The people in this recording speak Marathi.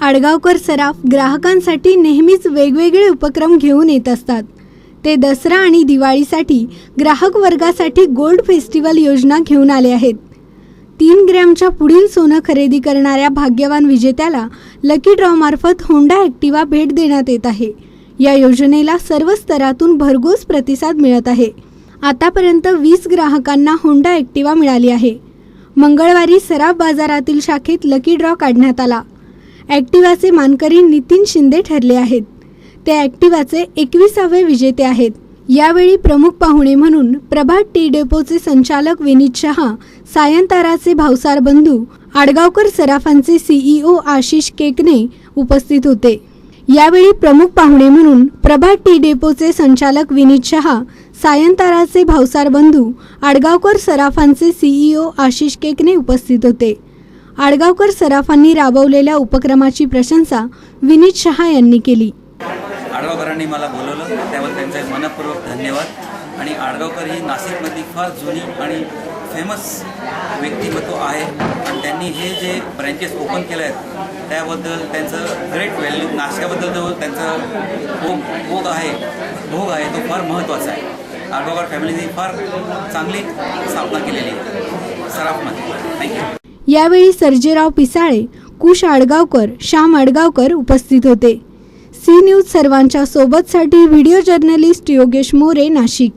आडगावकर सराफ ग्राहकांसाठी नेहमीच वेगवेगळे उपक्रम घेऊन येत असतात. ते दसरा आणि दिवाळीसाठी ग्राहक वर्गासाठी गोल्ड फेस्टिवल योजना घेऊन आले आहेत. तीन ग्रॅमच्या पुढील सोनं खरेदी करणाऱ्या भाग्यवान विजेत्याला लकी ड्रॉमार्फत होंडा ॲक्टिवा भेट देण्यात येत आहे. या योजनेला सर्व स्तरातून भरघोस प्रतिसाद मिळत आहे. आतापर्यंत वीस ग्राहकांना होंडा ॲक्टिवा मिळाली आहे. मंगळवारी सराफ बाजारातील शाखेत लकी ड्रॉ काढण्यात आला. ॲक्टिवाचे मानकरी नितीन शिंदे ठरले आहेत. ते ॲक्टिवाचे एकविसावे विजेते आहेत. यावेळी प्रमुख पाहुणे म्हणून प्रभात टी डेपोचे संचालक विनीत शहा सायंताराचे भावसार बंधू आडगावकर सराफांचे सीईओ आशिष केकने उपस्थित होते. यावेळी प्रमुख पाहुणे म्हणून प्रभात टी डेपोचे संचालक विनीत शहा सायंताराचे भावसार बंधू आडगावकर सराफांचे सीईओ आशिष केकने उपस्थित होते. आडगावकर सराफांनी राबवलेल्या उपक्रमाची प्रशंसा विनीत शहा यांनी केली. आडगावकरांनी मला बोलवलं त्यावर त्यांचे मनपूर्वक धन्यवाद. आणि आडगावकर ही नाशिकमधली फार जुनी आणि फेमस व्यक्तिमत्व आहे. आणि त्यांनी हे जे ब्रँचेस ओपन केले आहेत त्याबद्दल त्यांचं ग्रेट व्हॅल्यू नाशिकाबद्दल जो त्यांचा भोग भोग आहे भोग आहे तो फार महत्त्वाचा आहे. आडगावकर फॅमिलीने फार चांगली स्थापना केलेली आहे. यावेळी सर्जेराव पिसाळे कुश आडगावकर श्याम आडगावकर उपस्थित होते. सी न्यूज सर्वांच्या सोबतसाठी व्हिडिओ जर्नलिस्ट योगेश मोरे नाशिक.